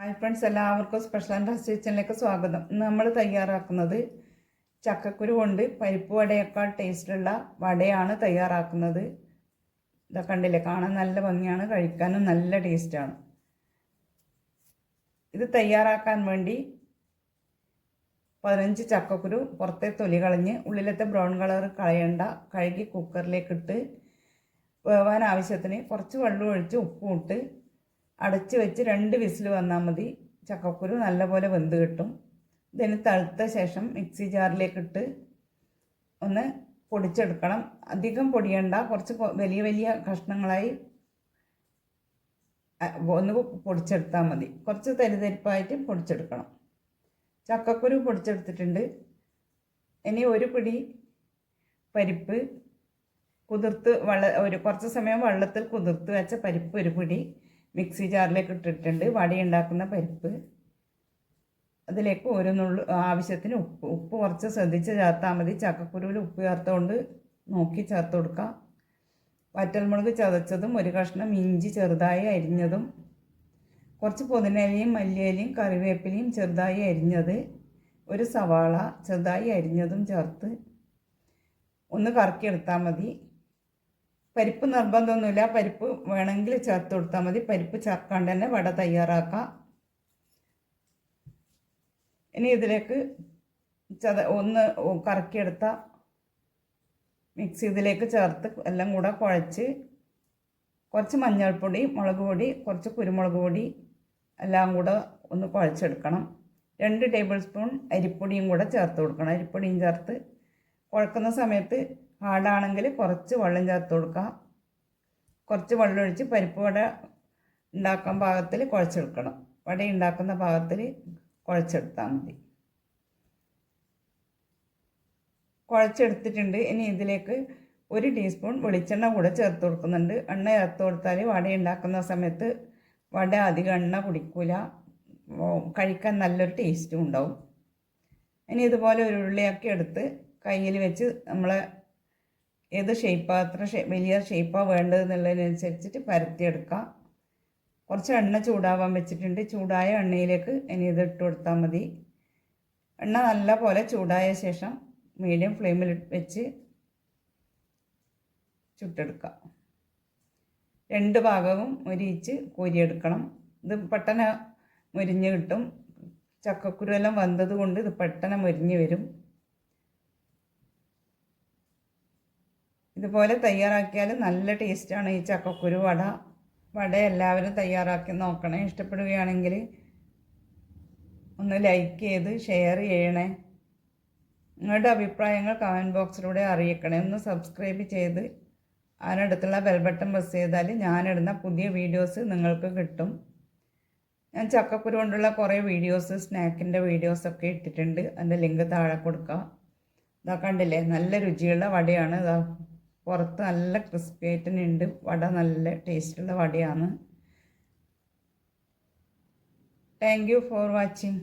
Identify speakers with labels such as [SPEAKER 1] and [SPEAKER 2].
[SPEAKER 1] Hi friends എല്ലാവർക്കും special and rest കിച്ചണിലേക്ക് സ്വാഗതം. ഇന്ന് നമ്മൾ തയ്യാറാക്കുന്നത് ചക്കക്കുരു കൊണ്ട് പരിപ്പ് വടയേക്കാൾ ടേസ്റ്റുള്ള വടയാണ് തയ്യാറാക്കുന്നത്. ഇതാ കണ്ടില്ലേ കാണാൻ നല്ല ഭംഗിയാണ് കഴിക്കാനും നല്ല ടേസ്റ്റാണ് ഇത് തയ്യാറാക്കാൻ വേണ്ടി പതിനഞ്ച് ചക്കക്കുരു പുറത്തെ തൊലി കളഞ്ഞ് ഉള്ളിലത്തെ ബ്രൗൺ കളർ കളയണ്ട കഴുകി കുക്കറിലേക്കിട്ട് വേവാൻ ആവശ്യത്തിന് കുറച്ച് വെള്ളം ഒഴിച്ച് ഉപ്പും ഇട്ട് അടച്ച് വെച്ച് രണ്ട് വിസിൽ വന്നാൽ മതി. ചക്കക്കുരു നല്ലപോലെ വെന്ത് കിട്ടും. ഇതിന് തളുത്ത ശേഷം മിക്സി ജാറിലേക്കിട്ട് ഒന്ന് പൊടിച്ചെടുക്കണം. അധികം പൊടിയണ്ട. കുറച്ച് വലിയ വലിയ കഷ്ണങ്ങളായി ഒന്ന് പൊടിച്ചെടുത്താൽ മതി. കുറച്ച് തരിതരിപ്പായിട്ട് പൊടിച്ചെടുക്കണം. ചക്കക്കുരു പൊടിച്ചെടുത്തിട്ടുണ്ട്. ഇനി ഒരു പിടി പരിപ്പ് കുതിർത്ത് വെള്ള ഒരു കുറച്ച് സമയം വെള്ളത്തിൽ കുതിർത്ത് വെച്ച പരിപ്പ് ഒരു പിടി. മിക്സി ജാറിലേക്ക് ഇട്ടിട്ടുണ്ട്. വടി ഉണ്ടാക്കുന്ന പരിപ്പ്. അതിലേക്ക് ഒരു നുള്ളു ആവശ്യത്തിന് ഉപ്പ്. ഉപ്പ് കുറച്ച് ശ്രദ്ധിച്ച് ചേർത്താൽ മതി. ചക്കക്കുരുവിൽ ഉപ്പ് ചേർത്തുകൊണ്ട് നോക്കി ചേർത്ത് കൊടുക്കാം. വറ്റൽമുളക് ചതച്ചതും ഒരു കഷ്ണം ഇഞ്ചി ചെറുതായി അരിഞ്ഞതും കുറച്ച് പുതിനയിലയും മല്ലിയിലയും കറിവേപ്പിലയും ചെറുതായി അരിഞ്ഞത് ഒരു സവാള ചെറുതായി അരിഞ്ഞതും ചേർത്ത് ഒന്ന് കറക്കിയെടുത്താൽ മതി. പരിപ്പ് നിർബന്ധമൊന്നുമില്ല. പരിപ്പ് വേണമെങ്കിൽ ചേർത്ത് കൊടുത്താൽ മതി. പരിപ്പ് ചേർക്കാണ്ട് തന്നെ വട തയ്യാറാക്കാം. ഇനി ഇതിലേക്ക് ചത ഒന്ന് കറക്കിയെടുത്ത മിക്സ് ഇതിലേക്ക് ചേർത്ത് എല്ലാം കൂടെ കുഴച്ച് കുറച്ച് മഞ്ഞൾപ്പൊടി മുളക് പൊടി കുറച്ച് കുരുമുളക് പൊടി എല്ലാം കൂടെ ഒന്ന് കുഴച്ചെടുക്കണം. രണ്ട് ടേബിൾ സ്പൂൺ അരിപ്പൊടിയും കൂടെ ചേർത്ത് കൊടുക്കണം. അരിപ്പൊടിയും ചേർത്ത് കുഴക്കുന്ന സമയത്ത് ഹാർഡാണെങ്കിൽ കുറച്ച് വെള്ളം ചേർത്ത് കൊടുക്കാം കുറച്ച് വെള്ളം ഒഴിച്ച് പരിപ്പ് വട ഉണ്ടാക്കാൻ പാകത്തിൽ കുഴച്ചെടുക്കണം. വട ഉണ്ടാക്കുന്ന പാകത്തിൽ കുഴച്ചെടുത്താൽ മതി. കുഴച്ചെടുത്തിട്ടുണ്ട്. ഇനി ഇതിലേക്ക് ഒരു ടീസ്പൂൺ വെളിച്ചെണ്ണ കൂടെ ചേർത്ത് കൊടുക്കുന്നുണ്ട്. എണ്ണ ചേർത്ത് കൊടുത്താൽ വട ഉണ്ടാക്കുന്ന സമയത്ത് വട അധികം എണ്ണ കുടിക്കൂല. കഴിക്കാൻ നല്ലൊരു ടേസ്റ്റും ഉണ്ടാവും. ഇനി ഇതുപോലെ ഒരു ഉള്ളിയൊക്കെ എടുത്ത് കയ്യിൽ വെച്ച് നമ്മളെ ഏത് ഷേപ്പാണ് എത്ര ഷേ വലിയ ഷേപ്പാണ് വേണ്ടതെന്നുള്ളതിനനുസരിച്ചിട്ട് പരത്തിയെടുക്കാം. കുറച്ച് എണ്ണ ചൂടാവാൻ വെച്ചിട്ടുണ്ട്. ചൂടായ എണ്ണയിലേക്ക് ഇനി ഇത് ഇട്ട് കൊടുത്താൽ മതി. എണ്ണ നല്ലപോലെ ചൂടായ ശേഷം മീഡിയം ഫ്ലെയിമിൽ വെച്ച് ചുട്ടെടുക്കാം. രണ്ട് ഭാഗവും മുരിച്ച് കോരിയെടുക്കണം. ഇത് പെട്ടെന്ന് മുരിഞ്ഞ് കിട്ടും. ചക്കക്കുരുവെല്ലാം വന്നത് കൊണ്ട് ഇത് പെട്ടെന്ന് മുരിഞ്ഞ് വരും. ഇതുപോലെ തയ്യാറാക്കിയാൽ നല്ല ടേസ്റ്റാണ് ഈ ചക്കക്കുരു വട. വട എല്ലാവരും തയ്യാറാക്കി നോക്കണേ. ഇഷ്ടപ്പെടുകയാണെങ്കിൽ ഒന്ന് ലൈക്ക് ചെയ്ത് ഷെയർ ചെയ്യണേ. നിങ്ങളുടെ അഭിപ്രായങ്ങൾ കമന്റ് ബോക്സിലൂടെ അറിയിക്കണേ. ഒന്ന് സബ്സ്ക്രൈബ് ചെയ്ത് അതിനടുത്തുള്ള ബെൽബട്ടൺ പ്രസ് ചെയ്താൽ ഞാനിടുന്ന പുതിയ വീഡിയോസ് നിങ്ങൾക്ക് കിട്ടും. ഞാൻ ചക്കക്കുരു കൊണ്ടുള്ള കുറേ വീഡിയോസ് സ്നാക്കിന്റെ വീഡിയോസൊക്കെ ഇട്ടിട്ടുണ്ട്. അതിന്റെ ലിങ്ക് താഴെ കൊടുക്കാം. ഇതാ കണ്ടില്ലേ? നല്ല രുചിയുള്ള വടയാണ്. ഇതാ പുറത്ത് നല്ല ക്രിസ്പി ആയിട്ട് തന്നെ ഉണ്ട്. വട നല്ല ടേസ്റ്റുള്ള വടയാണ്. Thank you for watching